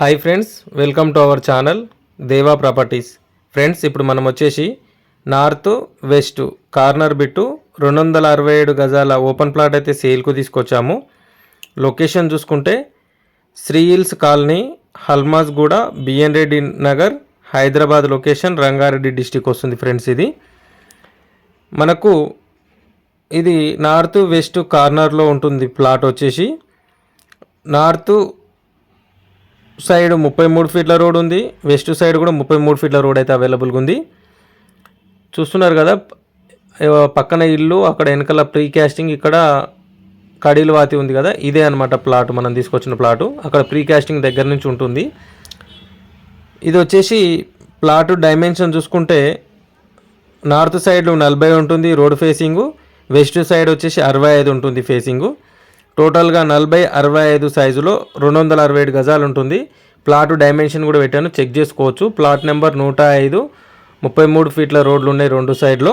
Hi friends welcome to our channel Deva properties friends ఇప్పుడు మనం వచ్చేసి నార్త్ వెస్ట్ కార్నర్ బిట్టు రెండు వందల అరవై ఏడు గజాల ఓపెన్ ప్లాట్ అయితే సేల్కు తీసుకొచ్చాము. లొకేషన్ చూసుకుంటే Shri hills colony Almasguda BN Reddy Nagar Hyderabad location Rangareddy district వస్తుంది ఫ్రెండ్స్ ఇది. మనకు ఇది నార్త్ వెస్ట్ కార్నర్లో ఉంటుంది ప్లాట్ వచ్చేసి. నార్త్ సైడ్ ముప్పై మూడు ఫీట్ల రోడ్ ఉంది. వెస్ట్ సైడ్ కూడా ముప్పై మూడు ఫీట్ల రోడ్ అయితే అవైలబుల్గా ఉంది. చూస్తున్నారు కదా పక్కన ఇల్లు అక్కడ వెనకాల ప్రీ క్యాస్టింగ్ ఇక్కడ కడీలు వాతి ఉంది కదా ఇదే అనమాట ప్లాట్ మనం తీసుకొచ్చిన ప్లాటు. అక్కడ ప్రీ క్యాస్టింగ్ దగ్గర నుంచి ఉంటుంది. ఇది వచ్చేసి ప్లాట్ డైమెన్షన్ చూసుకుంటే నార్త్ సైడ్ నలభై ఉంటుంది రోడ్ ఫేసింగు వెస్ట్ సైడ్ వచ్చేసి అరవై ఐదు ఉంటుంది ఫేసింగు. టోటల్గా నలభై అరవై ఐదు సైజులో రెండు వందల అరవై ఏడు గజాలు ఉంటుంది ప్లాట్ డైమెన్షన్ కూడా పెట్టాను చెక్ చేసుకోవచ్చు. ప్లాట్ నెంబర్ నూట ఐదు ముప్పై మూడు ఫీట్ల రోడ్లు ఉన్నాయి రెండు సైడ్లో.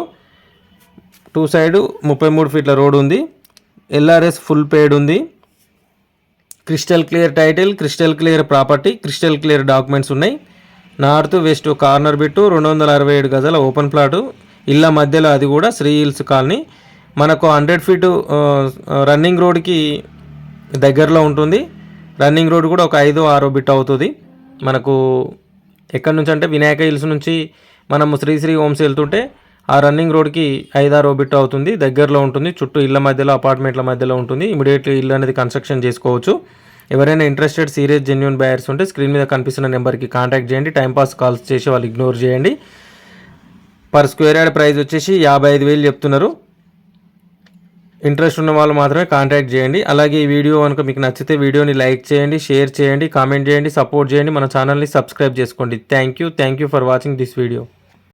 టూ సైడు ముప్పై మూడు ఫీట్ల రోడ్ ఉంది ఎల్ఆర్ఎస్ ఫుల్ పేడ్ ఉంది crystal clear title crystal clear property crystal clear documents ఉన్నాయి. నార్త్ వెస్ట్ కార్నర్ బిట్టు రెండు వందల అరవై ఏడు గజాల ఓపెన్ ప్లాటు. ఇళ్ళ మధ్యలో అది కూడా శ్రీ హిల్స్ కాలనీ. మనకు హండ్రెడ్ ఫీటు రన్నింగ్ రోడ్కి దగ్గరలో ఉంటుంది. రన్నింగ్ రోడ్ కూడా ఒక ఐదు ఆరో బిట్ అవుతుంది. మనకు ఎక్కడి నుంచి అంటే వినాయక హిల్స్ నుంచి మనము శ్రీశ్రీ హోమ్స్ వెళ్తుంటే ఆ రన్నింగ్ రోడ్కి ఐదారో బిట్ అవుతుంది. దగ్గరలో ఉంటుంది. చుట్టూ ఇళ్ళ మధ్యలో అపార్ట్మెంట్ల మధ్యలో ఉంటుంది. ఇమీడియట్లీ ఇల్లు అనేది కన్స్ట్రక్షన్ చేసుకోవచ్చు. ఎవరైనా ఇంట్రెస్టెడ్ సీరియస్ జెన్యున్ బయర్స్ ఉంటే స్క్రీన్ మీద కనిపిస్తున్న నెంబర్కి కాంటాక్ట్ చేయండి. టైంపాస్ కాల్స్ చేసి వాళ్ళు ఇగ్నోర్ చేయండి. పర్ స్క్వేర్ యార్డ్ ప్రైస్ వచ్చేసి యాభై ఐదు వేలు చెప్తున్నారు. ఇంట్రెస్ట్ ఉన్న వాళ్ళు మాత్రమే కాంటాక్ట్ చేయండి. అలాగే ఈ వీడియో కనుక మీకు నచ్చితే వీడియోని లైక్ చేయండి షేర్ చేయండి కామెంట్ చేయండి సపోర్ట్ చేయండి. మన ఛానల్ని సబ్స్క్రైబ్ చేసుకోండి. Thank you. Thank you for watching this video.